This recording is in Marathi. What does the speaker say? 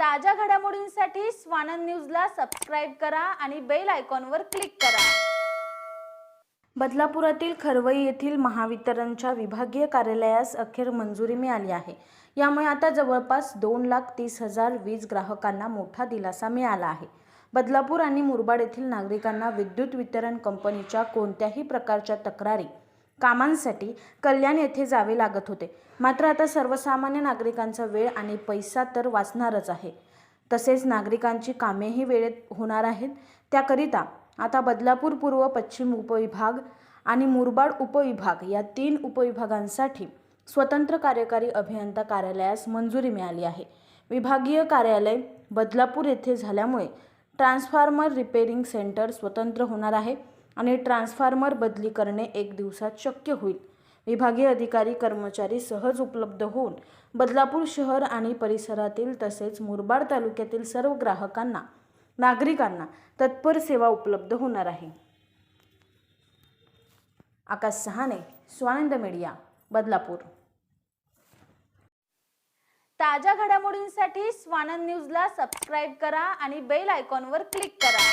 ताज्या घडामोडींसाठी स्वानंद न्यूजला सबस्क्राईब करा आणि बेल आयकॉनवर क्लिक करा. बदलापुरातील खरवई येथील महावितरणच्या विभागीय कार्यालयास अखेर मंजुरी मिळाली आहे. यामुळे आता जवळपास दोन लाख तीस हजार वीज ग्राहकांना मोठा दिलासा मिळाला आहे. बदलापूर आणि मुरबाड येथील नागरिकांना विद्युत वितरण कंपनीच्या कोणत्याही प्रकारच्या तक्रारी कामांसाठी कल्याण येथे जावे लागत होते. मात्र आता सर्वसामान्य नागरिकांचा वेळ आणि पैसा तर वाचणारच आहे. तसेच नागरिकांची कामेही वेळेत होणार आहेत. त्याकरिता आता बदलापूर पूर्व पश्चिम उपविभाग आणि मुरबाड उपविभाग या तीन उपविभागांसाठी स्वतंत्र कार्यकारी अभियंता कार्यालयास मंजुरी मिळाली आहे. विभागीय कार्यालय बदलापूर येथे झाल्यामुळे ट्रान्सफॉर्मर रिपेरिंग सेंटर स्वतंत्र होणार आहे. आणि ट्रान्सफॉर्मर बदली करणे एक दिवसात शक्य होईल. विभागीय अधिकारी कर्मचारी सहज उपलब्ध होऊन बदलापूर शहर आणि परिसरातील तसेच मुरबाड तालुक्यातील सर्व ग्राहकांना नागरिकांना तत्पर सेवा उपलब्ध होणार आहे. आकाश सहाने स्वानंद मीडिया बदलापूर. ताज्या घडामोडींसाठी स्वानंद न्यूजला सबस्क्राईब करा आणि बेल आयकॉनवर क्लिक करा.